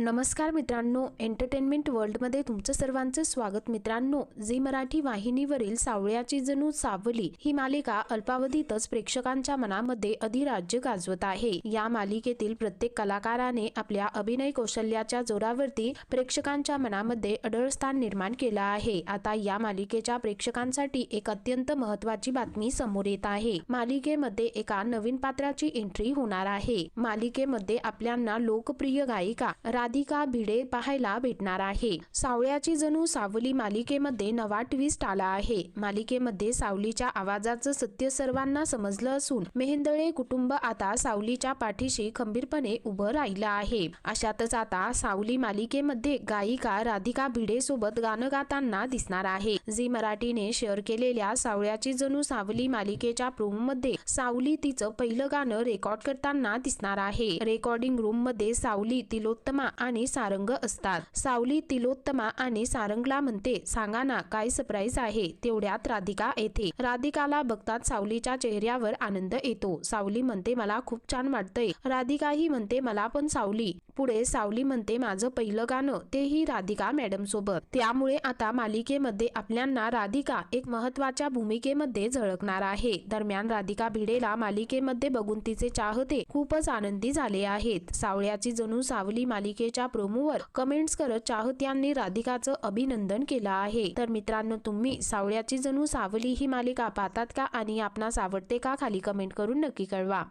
नमस्कार मित्रांनो एंटरटेनमेंट वर्ल्डमध्ये तुमचं सर्वांचं स्वागत. मित्रांनो झी मराठी वाहिनीवरील सावळ्याची जणू सावली ही मालिका अल्पावधीतच प्रेक्षकांच्या मनामध्ये अधिराज्य गाजवत आहे. या मालिकेतील प्रत्येक कलाकाराने आपल्या अभिनय कौशल्याच्या जोरावरती प्रेक्षकांच्या मनामध्ये अडळ स्थान निर्माण केलं आहे. आता या मालिकेच्या प्रेक्षकांसाठी एक अत्यंत महत्वाची बातमी समोर येत आहे. मालिकेमध्ये एका नवीन पात्राची एंट्री होणार आहे. मालिकेमध्ये आपल्यांना लोकप्रिय गायिका राधिका भिडे पाहायला भेटणार आहे. सावळ्याची जणू सावली मालिकेमध्ये नवा ट्विस्ट आला आहे. मालिकेमध्ये सावलीच्या आवाजाचं सत्य सर्वांना समजलं असून मेहेंदळे कुटुंब आता सावलीच्या पाठीशी खंबीरपणे उभं राहिलं आहे. अशातच आता सावली मालिकेमध्ये गायिका राधिका भिडे सोबत गाणं गाताना दिसणार आहे. झी मराठीने शेअर केलेल्या सावळ्याची जणू सावली मालिकेच्या प्रोमोमध्ये सावली तिचं पहिलं गाणं रेकॉर्ड करताना दिसणार आहे. रेकॉर्डिंग रूममध्ये सावली तिलोत्तमा आणि सारंग असतात. सावली तिलोत्तमा आणि सारंगला म्हणते सांगा ना काय सरप्राईज आहे? तेवढ्यात राधिका येते. राधिकाला बघतात सावलीच्या चेहऱ्यावर आनंद येतो. सावली म्हणते मला खूप छान वाटतंय. राधिकाही म्हणते मला पण सावली. पुढे सावली म्हणते माझं पहिलं गाणं तेही राधिका मॅडमसोबत. त्यामुळे आता मालिकेमध्ये आपल्यांना राधिका एक महत्त्वाच्या भूमिकेमध्ये झळकणार आहे. दरम्यान राधिका भिडेला मालिकेमध्ये बघून तिचे चाहते खूपच आनंदी झाले आहेत. सावळ्याची जणू सावली मालिकेच्या प्रोमोवर कमेंट्स करत चाहत्यांनी राधिकाचं अभिनंदन केलं आहे. तर मित्रांनो तुम्ही सावळ्याची जणू सावली ही मालिका पाहतात का आणि आपणास आवडते का खाली कमेंट करून नक्की कळवा.